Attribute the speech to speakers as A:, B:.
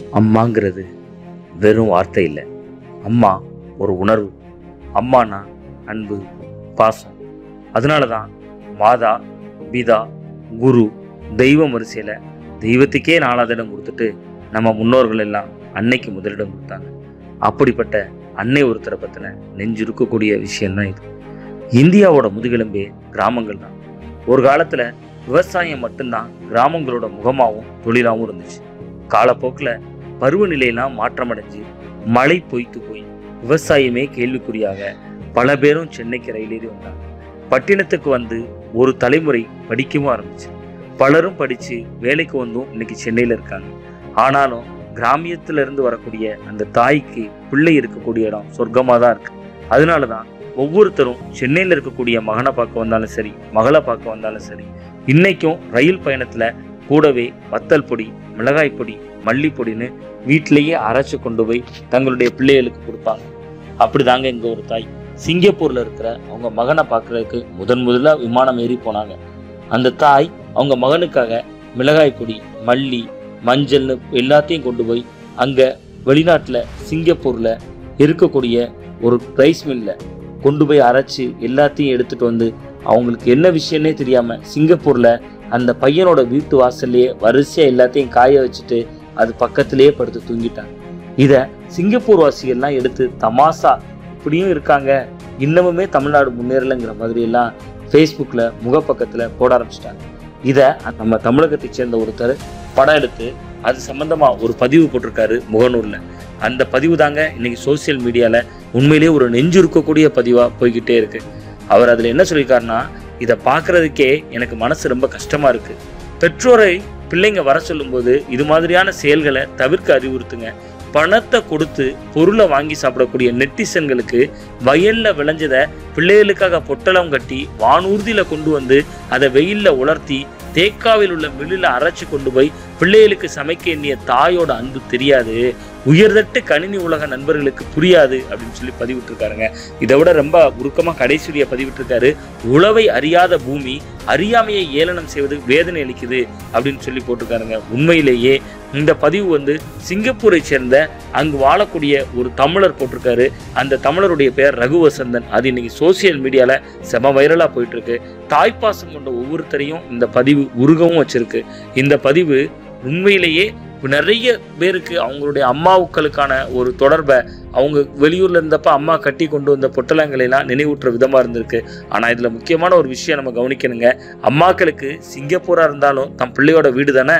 A: அம்மாங்கிறது வெறும் வார்த்தை இல்லை. அம்மா ஒரு உணர்வு. அம்மானா அன்பு பாசம். அதனால தான் மாதா பிதா குரு தெய்வம் வரிசையில் தெய்வத்துக்கே நாலாவது இடம் கொடுத்துட்டு நம்ம முன்னோர்கள் எல்லாம் அன்னைக்கு முதலிடம் கொடுத்தாங்க. அப்படிப்பட்ட அன்னை ஒருத்தரை பற்றின நெஞ்சு இருக்கக்கூடிய விஷயம்தான் இது. இந்தியாவோட முதுகெலும்பே கிராமங்கள் தான். ஒரு காலத்தில் விவசாயம் மட்டும்தான் கிராமங்களோட முகமாகவும் தொழிலாகவும் இருந்துச்சு. காலப்போக்கில் பருவநிலையெல்லாம் மாற்றமடைஞ்சு மழை பொய்த்து போய் விவசாயமே கேள்விக்குறியாக பல பேரும் சென்னைக்கு ரயிலேறி வந்தாங்க. பட்டினத்துக்கு வந்து ஒரு தலைமுறை படிக்கவும் ஆரம்பிச்சு. பலரும் படித்து வேலைக்கு வந்தும் இன்னைக்கு சென்னையில் இருக்காங்க. ஆனாலும் கிராமியத்திலிருந்து வரக்கூடிய அந்த தாய்க்கு பிள்ளை இருக்கக்கூடிய இடம் சொர்க்கமாக தான் இருக்குது அதனால தான் ஒவ்வொருத்தரும் சென்னையில் இருக்கக்கூடிய மகனை பார்க்க வந்தாலும் சரி மகளை பார்க்க வந்தாலும் சரி இன்னைக்கும் ரயில் பயணத்தில் கூடவே வத்தல் பொடி மிளகாய் பொடி மல்லிப்பொடின்னு வீட்டிலேயே அரைச்சு கொண்டு போய் தங்களுடைய பிள்ளைகளுக்கு கொடுப்பாங்க. அப்படிதாங்க இங்கே ஒரு தாய். சிங்கப்பூரில் இருக்கிற அவங்க மகனை பார்க்குறதுக்கு முதன் முதலாக விமானம் ஏறி போனாங்க. அந்த தாய் அவங்க மகனுக்காக மிளகாய் பொடி மல்லி மஞ்சள்னு எல்லாத்தையும் கொண்டு போய் அங்கே வெளிநாட்டில் சிங்கப்பூரில் இருக்கக்கூடிய ஒரு ரைஸ் மில்லில் கொண்டு போய் அரைச்சி எல்லாத்தையும் எடுத்துகிட்டு வந்து அவங்களுக்கு என்ன விஷயம்னே தெரியாமல் சிங்கப்பூரில் அந்த பையனோட வீட்டு வாசல்லையே வரிசையா எல்லாத்தையும் காய வச்சுட்டு அது பக்கத்திலேயே படுத்து தூங்கிட்டாங்க இத சிங்கப்பூர் வாசிகள்லாம் எடுத்து தமாசா இப்படியும் இருக்காங்க. இன்னமுமே தமிழ்நாடு முன்னேறலைங்கிற மாதிரி எல்லாம் ஃபேஸ்புக்கில் முகப்பக்கத்தில் போட ஆரம்பிச்சிட்டாங்க. இதை நம்ம தமிழகத்தை சேர்ந்த ஒருத்தர் படம் எடுத்து அது சம்மந்தமாக ஒரு பதிவு போட்டிருக்காரு முகநூரில் அந்த பதிவு தாங்க இன்னைக்கு சோசியல் மீடியாவில் உண்மையிலேயே ஒரு நெஞ்சு இருக்கக்கூடிய பதிவாக போய்கிட்டே இருக்கு. அவர் அதில் என்ன சொல்லியிருக்காருன்னா இதை பார்க்கறதுக்கே எனக்கு மனசு ரொம்ப கஷ்டமா இருக்கு. பெற்றோரை பிள்ளைங்க வர சொல்லும்போது இது மாதிரியான செயல்களை தவிர்க்க அறிவுறுத்துங்க. பணத்தை கொடுத்து பொருளை வாங்கி சாப்பிடக்கூடிய நெட்டிசன்களுக்கு வயல்ல விளைஞ்சதை பிள்ளைகளுக்காக பொட்டலம் கட்டி வானூர்தியில கொண்டு வந்து அதை வெயில்ல உலர்த்தி தேக்காவில் உள்ள மில்லில் அரைச்சி கொண்டு போய் பிள்ளைகளுக்கு சமைக்க எண்ணிய தாயோட அன்பு தெரியாது. உயர்தட்டு கணினி உலக நண்பர்களுக்கு புரியாது அப்படின்னு சொல்லி பதிவிட்டிருக்காருங்க. இதை விட ரொம்ப உருக்கமாக கடைசியுடைய பதிவிட்டிருக்காரு. உழவை அறியாத பூமி அறியாமையை ஏளனம் செய்வது வேதனை அளிக்குது அப்படின்னு சொல்லி போட்டிருக்காருங்க. உண்மையிலேயே இந்த பதிவு வந்து சிங்கப்பூரை சேர்ந்த அங்கு வாழக்கூடிய ஒரு தமிழர் போட்டிருக்காரு. அந்த தமிழருடைய பெயர் ரகுவசந்தன். அது இன்னைக்கு சோசியல் மீடியாவில் செம வைரலாக போயிட்டு இருக்கு தாய்ப்பாசம் கொண்ட ஒவ்வொருத்தரையும் இந்த பதிவு உருகவும் வச்சிருக்கு. இந்த பதிவு உண்மையிலேயே நிறைய பேருக்கு அவங்களுடைய அம்மாவுக்களுக்கான ஒரு தொடர்பை அவங்க வெளியூர்ல இருந்தப்ப அம்மா கட்டி கொண்டு வந்த பொட்டலங்களை எல்லாம் நினைவூட்டுற விதமா இருந்திருக்கு. ஆனா இதுல முக்கியமான ஒரு விஷயம் நம்ம கவனிக்கணுங்க. அம்மாக்களுக்கு சிங்கப்பூரா இருந்தாலும் தம் பிள்ளையோட வீடு தானே